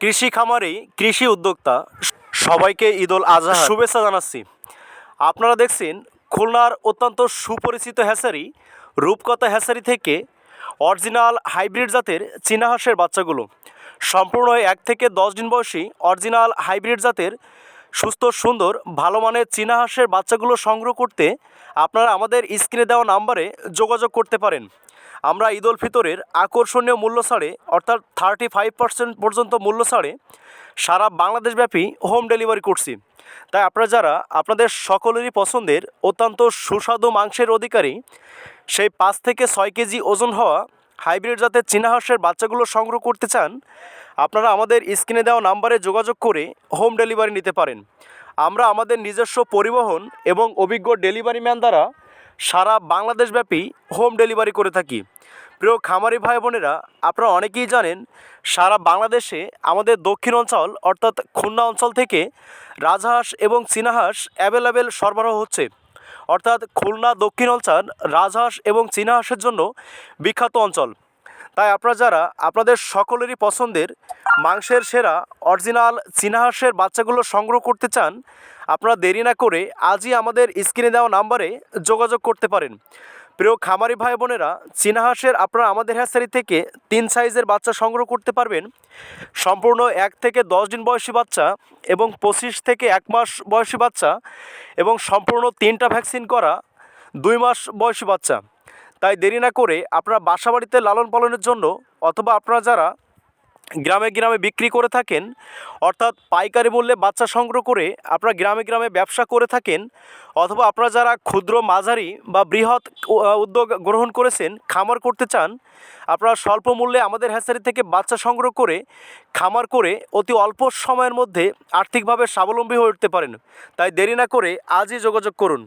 কৃষি খামারি কৃষি উদ্যোক্তা, সবাইকে ঈদুল আজহা শুভেচ্ছা জানাচ্ছি। আপনারা দেখছেন খুলনার অত্যন্ত সুপরিচিত হ্যাসারি রূপকথা হ্যাসারি থেকে অরিজিনাল হাইব্রিড জাতের চীনা হাঁসের বাচ্চাগুলো। সম্পূর্ণ এক থেকে দশ দিন বয়সী অরিজিনাল হাইব্রিড জাতের সুস্থ, সুন্দর, ভালো মানের চীনা হাঁসের বাচ্চাগুলো সংগ্রহ করতে আপনারা আমাদের স্ক্রিনে দেওয়া নাম্বারে যোগাযোগ করতে পারেন। আমরা ঈদ উল ফিতরের আকর্ষণীয় মূল্য ছাড়ে অর্থাৎ থার্টি ফাইভ পার্সেন্ট পর্যন্ত মূল্য ছাড়ে সারা বাংলাদেশব্যাপী হোম ডেলিভারি করছি। তাই আপনারা যারা আপনাদের সকলেরই পছন্দের অত্যন্ত সুস্বাদু মাংসের অধিকারী, সেই পাঁচ থেকে ছয় কেজি ওজন হওয়া হাইব্রিড জাতের চীনা হাঁসের বাচ্চাগুলো সংগ্রহ করতে চান, আপনারা আমাদের স্ক্রিনে দেওয়া নাম্বারে যোগাযোগ করে হোম ডেলিভারি নিতে পারেন। আমরা আমাদের নিজস্ব পরিবহন এবং অভিজ্ঞ ডেলিভারি ম্যান দ্বারা সারা বাংলাদেশব্যাপী হোম ডেলিভারি করে থাকি। প্রিয় খামারি ভাই বোনেরা, আপনারা অনেকেই জানেন, সারা বাংলাদেশে আমাদের দক্ষিণ অঞ্চল, অর্থাৎ খুলনা অঞ্চল থেকে রাজহাঁস এবং চীনাহাঁস অ্যাভেলেবেল সরবরাহ হচ্ছে। অর্থাৎ খুলনা দক্ষিণ অঞ্চল, রাজহাঁস এবং চীনাহাঁসের জন্য বিখ্যাত অঞ্চল। তাই আপনারা যারা, আপনাদের সকলেরই পছন্দের মাংসের সেরা অরিজিনাল চীনাহাঁসের বাচ্চাগুলো সংগ্রহ করতে চান আপনারা দেরি না করে আজই আমাদের স্ক্রিনে দেওয়া নাম্বারে যোগাযোগ করতে পারেন। প্রিয় খামারি ভাই বোনেরা চীনাহাঁসের আপনারা আমাদের হ্যাসারি থেকে তিন সাইজের বাচ্চা সংগ্রহ করতে পারবেন। সম্পূর্ণ এক থেকে দশ দিন বয়সী বাচ্চা এবং পঁচিশ থেকে এক মাস বয়সী বাচ্চা এবং সম্পূর্ণ তিনটা ভ্যাকসিন করা দুই মাস বয়সী বাচ্চা। তাই দেরি না করে আপনারা বাসা বাড়িতে লালন পালনের জন্য অথবা আপনারা যারা গ্রামে গ্রামে বিক্রি করে থাকেন। অর্থাৎ পাইকারি মূল্যে বাচ্চা সংগ্রহ করে আপনারা গ্রামে গ্রামে ব্যবসা করে থাকেন। অথবা আপনারা যারা ক্ষুদ্র মাঝারি বা বৃহৎ উদ্যোগ গ্রহণ করেছেন, খামার করতে চান, আপনারা স্বল্প মূল্যে আমাদের হ্যাচারি থেকে বাচ্চা সংগ্রহ করে, খামার করে অতি অল্প সময়ের মধ্যে আর্থিকভাবে স্বাবলম্বী হয়ে উঠতে পারেন। তাই দেরি না করে আজই যোগাযোগ করুন।